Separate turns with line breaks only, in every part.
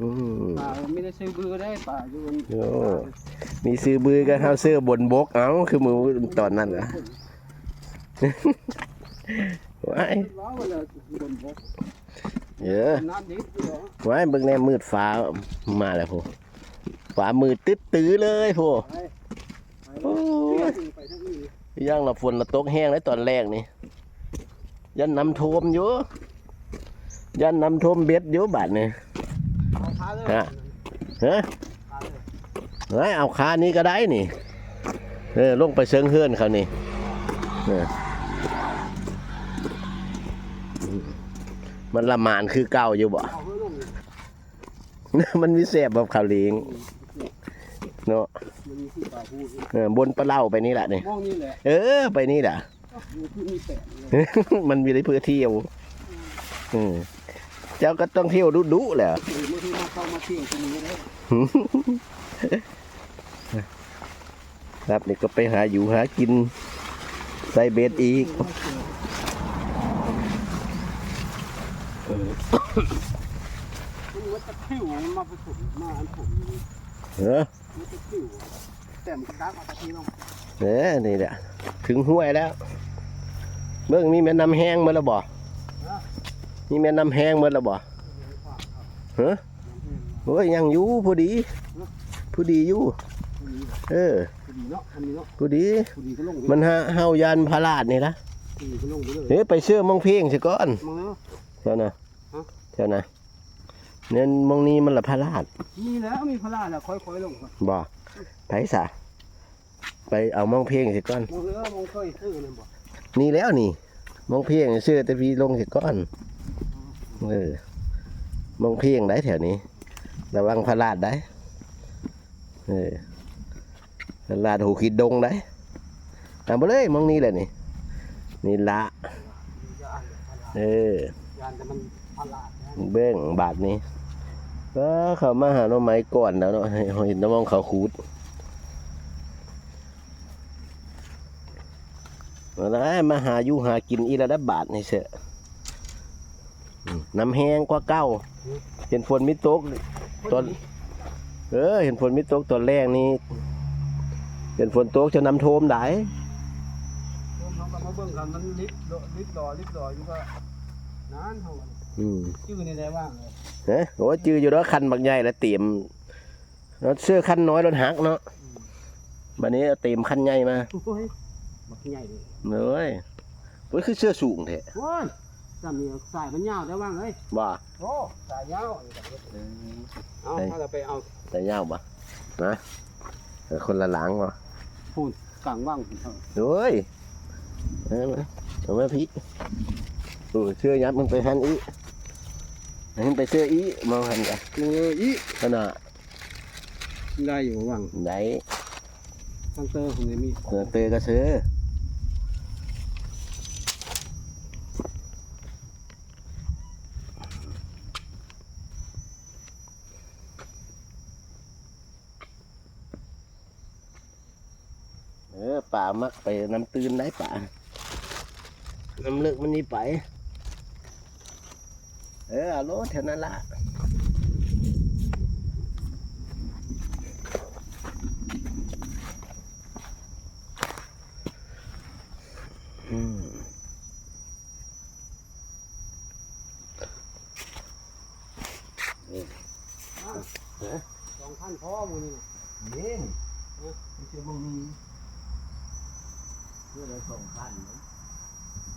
อืม
ป่าไม่ได้ซื้อเบือได้ป่าอยู่บน
โอ้มีซื้อบือกันเฮาซื้อบนบก เอ้าคือมือตอนนั้นล่ะว้าย
ว้าวเลยบนบก
เยอะ
น้ำดิบอยู่เหรอ
ว้ายเบิ่งแน่มืดฟ้ามาแล้วพวฟ้ามืดตึ๊ดตื้อเลยพว
ไปไป
โอ้ย
ไปทางนี้
ย่างละฝนละตกแห้งแล้วตอนแรกนี่ยันน้ำท่วมอยู่ยันน้ำท่วมเบ็ดอยู่บาดนี่
เอาขาเลย
ฮะฮะ
ขาเลย
เฮ้ยเอาคานี้ก็ได้นี่เออลงไปเชิงเฮือนเขานี่เอออืมมันละหมานคือเก่าอยู่บ่
เอาไว้ลง
มันมีแสบแบบขาวเหลียงเนาะ
มันมีที่ป่าพูด
เออบนปลาเล่าไปนี่แหละนี่
มองนี่แหละ
เออ ไปนี่แหละ
อยู่ที่มีแปะเลย
มันมีได้เพื่อเที่ยวอืม เจ้าก็ต้องเที่ยวดุๆแหละ
หรือบางทีมาเข้ามาเที่ยวตรงนี้เลย
ครับนี่ก็ไปหาอยู่หากินใส่เบ็ดอีก
มันวัดตะคิวมันมาผสมมาอันผม
เออ
วัดตะคิวแต่มันกระดักเอาตะคิวลง
เออนี่แหละถึงห้วยแล้วเบิ่งมีแม่น้ำแห้งหมาแล้วบ่ มีแม่น้ำแห้งหมาแล้วบ่เฮ้อโอ้ยยังอยู่ผู้ดีผู้ดีอยู่เออ
พอดีเนาะพอดีเนาะ
ผู้ดี
พอดีก็ลง
มันหาเฮายันพระราชนี่ละ
พอดีก็ลงไปเลย
เฮ้ยไปเชื่อมองเพ่งสิก่อน
มองแล้ว
เท่านะ
ฮะ
เท่านะเนี่ยมองนี้มันละพระราช
มีแล้วมีพลาดแล้วค่อยๆลงก่อน
บ่ไผสะไปเอามองเพ่งสิก่อน
มองเรือมองเคยซื้อเลยบ่
นี่แล้วนี่มองเพียงเชื่อแต่พี่ลงเสร็จก้อน เออมองเพียงได้แถวนี้ ระวังพลาดได้ เออพลาดหูขีดดงได้เอาไปเลยมองนี้แหละนี่ นี่ละ เออเบ้งบาทนี้ก็เขามาหาหน่อไม้ก่อนแล้วเนาะให้เห็นน้ำมองเขาขูดมาได้มาหาอยู่หากินอีละดับบาทนี่เสอะ น้ำแห้งกว่าเก้า เห็นฝนมิตกตอนเออเห็นฝนมิตกตอนแรกนี่เห็นฝนตกจะน้ำท่วมได้
เขาก็มาเบิ่งกันมันลิฟต์ลิฟต์รอลิฟต์รออยู่ก็นานเท่ากัน
อืม
ชื่อในได้ว่างเลย
เฮ้ยโอ้จืออยู่แล้วคันบักใหญ่แล้วเตรียมแล้วเสื้อคันน้อยรถหักเนาะบันนี้เอาเตรียมคันใหญ่มา
โอ้ยบักใหญ่เลย
เอ้ยมันคือเสื้อสูงแท้
โอ้ย จำนี่สายมันยาวได้ว่างเลย
บ่า
โอ้สายยาวเอาถ้าเราไปเอา
แต่ยาวบ่นะแต่คนละหลังบ่
พูนกลางว่างผมเถอะ
โอ้ยเอามาเอามาพี่โอ้ยเสื้อยับมึงไปหันอีหันไปเสื้ออีมองหันกัน
เอออี
ขนาด
ได้อยู่ว่าง
ไหน
ทางเตอร์ผมเลยมี
เสื้อเตอก็เสื้อ ออป่ามักไปน้ำตื่นได้ป่าน้ำเลึกมันนี่ไป เออเอารถแถวนั้นละอืม
สองพันพ่อมูนี่นะ
นี่ไม่ใช่บ่มี เพื่ออะไรสองพันนะ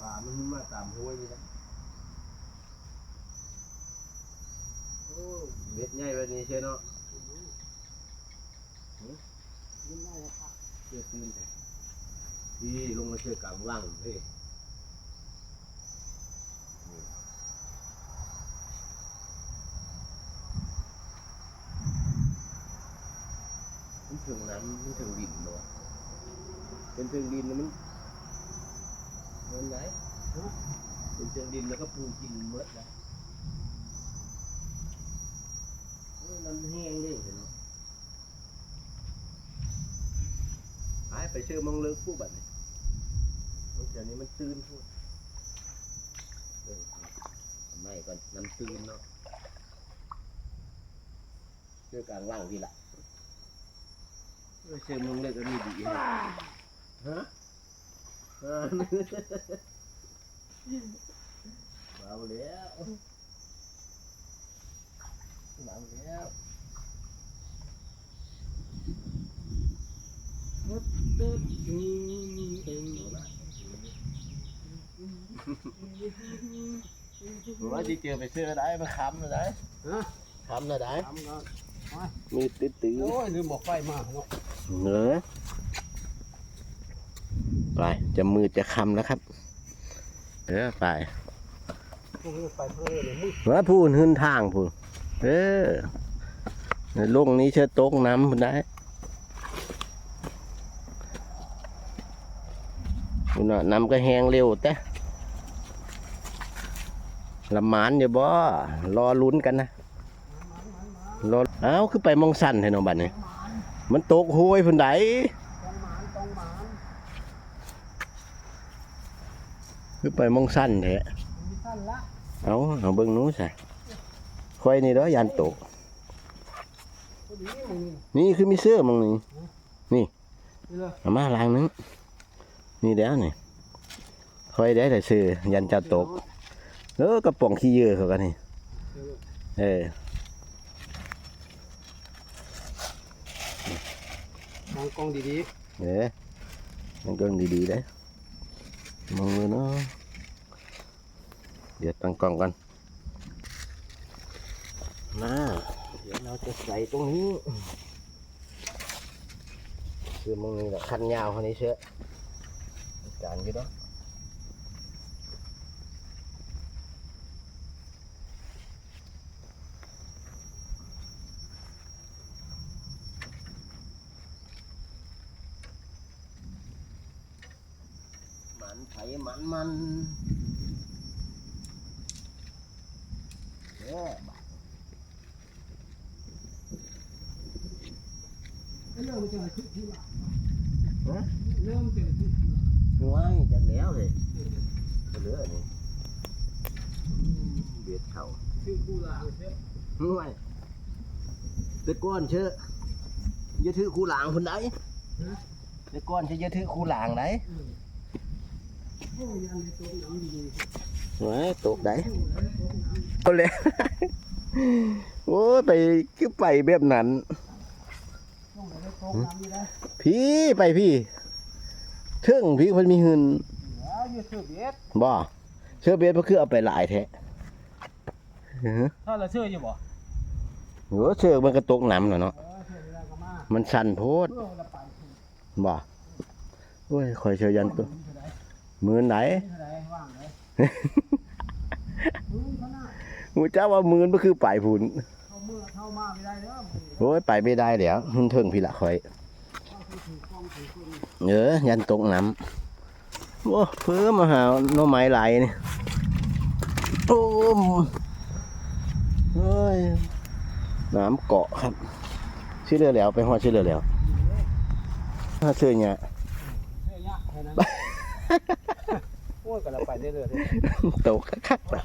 ป่ามันมาตามห้วยนี่นะโอ้เม็ดใหญ่แบบนี้ใช่เนาะ
ยิ่งได้เลยครับ
เชื่อตื่นแต่ที่ลงมาเชื่อกลางว่างเฮ้มันถึงน้ำมันถึงดินเนาะเป็นถึงดินแล้วมันมันไหนเป็นถึงดินแล้วก็ปลูกกินเมดนะเออมันแห้งเลยเนาะหายไปเชื่อมองเลิกผู้บัดนี้มันเดี๋ยวนี้มันตื่นพูดเออไม่ก่อนน้ำตื่นเนาะเชื่อกลางล่างพี่ละเชื่อมึงเลยก็มีดีฮะฮะ เบาแล้วเบาแล้วว่าจะเจอไปซื้อได้มาค้ำได้
ฮะ
ค้ำได้
ทำก็
มีตื้อตื้อ
โอ้ยลืมบอกไฟมาเนาะ
เนอ ไปจะมือจะคำแล้วครับเออไป
พวกนี้ไปเพื่อเลยมึง
ว่าพูนขึ้นทางพูนเออลงนี้เชื่อตกน้ำพูนได้พูนน่ะน้ำก็แห้งเร็วแต่ละหมานอยู่บ่ รอลุ้นกันนะรอเอ้าคือไปมองสั่นให้น้องบัดนี่มันตกห้วยพุ่นได
ต้องหมานต้องหมาน
คือไปมองสั่นแท้
มีสั้นละ
เอาเอาเบิ่งหนู้ซะค่อยนี่เด้อยันตก
พอดีมึง
นี่คือมีเสื้อมึงนี่
นี่เลย
เอามาล้างนึงนี่แล้วนี่ค่อยได้แต่ซื้อยันจะตกเออกระป๋องขี้เยอะเขากันนี่เออ
มองกล้องดี
เออมันก็ดีๆได้ มองเลยเนาะเดี๋ยวตั้งกล้องกันมาเดี๋ยวเราจะใส่ตรงนี้คือมึงนี่แหละคันยาวคนนี้เชื่อการอยู่เน มันไผมันมันเด้อ
ๆเริ่มจะทุกทีละเริ่มจะทุกทีละ
ห่วยจักแล้วเลยเหลือนี่เบียดเข่า
ชื่อกูลางเช่
ห่วยตะก้อนเชื่ออย่าถือคู่หลางคนใดตะก้อนเชื่ออย่าถือคู่หลางไหน
โอ้ยยังในตัวน้ำดี
ห่วยตกไหน
ๆโอ้ยโต๊ะน้ำ
เอาเลยโอ้ยไปคือไปแบบนั้น
ต้องไปได้โต๊ะน้ำนี่ได้
พี่ไปพี่เทิงพี่มันมีหืน
แล้วอยู่ชื่อเบียด
บ่เชื่อเบสก็คือเอาไปหลายแท้อื้อหือ
ถ้าเราชื่ออยู่บ่
โอ้เชื่อมันก็ตกน้ำแล้วเนาะ
เออชื่ออะไรก็มา
มันสั่นโพด
เพื่อเราไป
บ่โอ้ยคอยเชื่อยันตัว
เท่าไหร่
มือไหน
เท่าไหร่ว่างเลยมือเขาหน้า
หูเจ้าว่ามือก็คือปลายผุน
เข้ามือเข้ามาไม่ได้เด้อมือ
โอ้ยไปไม่ได้แล้วหึ่งเทิงพี่ละคอย
เข้าไปถือกล้องถือคน
เออยันตกน้ำโอ้เพิ่มมาหาหน่อไม้ไหลายนี่โอ้มเฮ้ยน้ำเกาะครับ ชื่อเรือแล้วไปหอดชื่อเรือแล้วถ้าชื่อเนี่ย
เฮ้ยยะแค่นั้นโอ้ยก็เราไปได้เลย
ตกคักๆนะ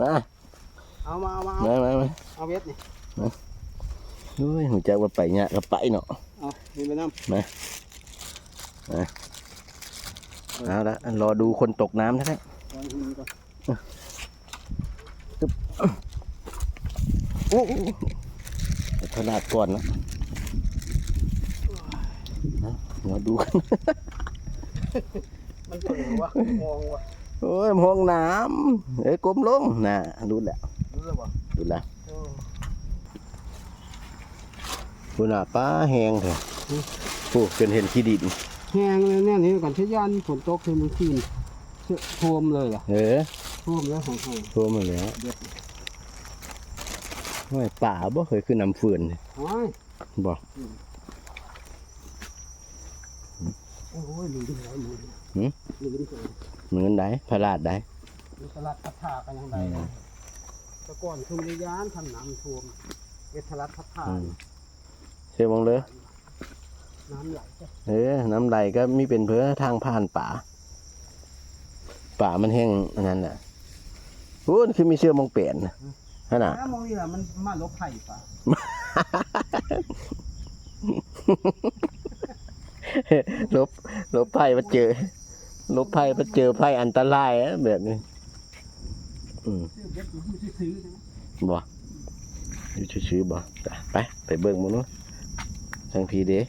มา
เอามาเอามาเอา
มามามา
เอาเวทนี่
เฮ้ยหูจักว่าไปเนี่ยก็ไปเนาะ
เอามีไปน้ำ
เอาละรอดูคนตกน้ำนะฮะ
วางหินก่อน
โอ้โหขนาดก่อนนะเอารอดูกัน
มันเปิดวะมองวะ
โอ้ยห้องน้ำเอ้ยก้มลงน่ะดูแล้ว
รู้หรือเปล่า
ดูแล้ว
โอ้
คุณอะป้าแหงเถอะโอ้เป็นเห็นขี้ดิน
แห้งเลยเนี่ยนี่ก่อนเช้ยานฝนตกคือมันขึ้นเสื้อท่วมเลยล่ะ
เออ
ท่วมแล้วของเขา
ท่วมหมาแล้วโอ้ยป่าบ่เคยขึ้นน้ำฟืนเลย
โอ้ย
บ่
โอ้ยลืมอะไรมือ
หืม
ลืม เลย
เหมือนได้พระราชได้
มีตลาดพัดทากันยังไงแต่ก่อนชุมนิยานทำน้ำท่วมเอทลัดพัดทา
อืมเชื่อมองเลย
น้ำไหลจ้ะ
เออ น้ำไหลก็มีเป็นเพื่อทางผ่านป่า ป่ามันแห้งอันนั้นแหละโอ้ยคือมีเชื่อมองเปลี่ยนนะนั่นน่ะ
ถ้ามองนี่ล่ะมันมาลบไผ่ป่ะ
ลบลบไพ่มาเจอ ลบไพ่มาเจอไพ่อันตรายอะแบบนี้อืม
บ่อยู่ซื้อๆนะ
บ่อยู่ชื่อๆบ่ไปไปเบิ่งหมื้นู้นทางพีเด้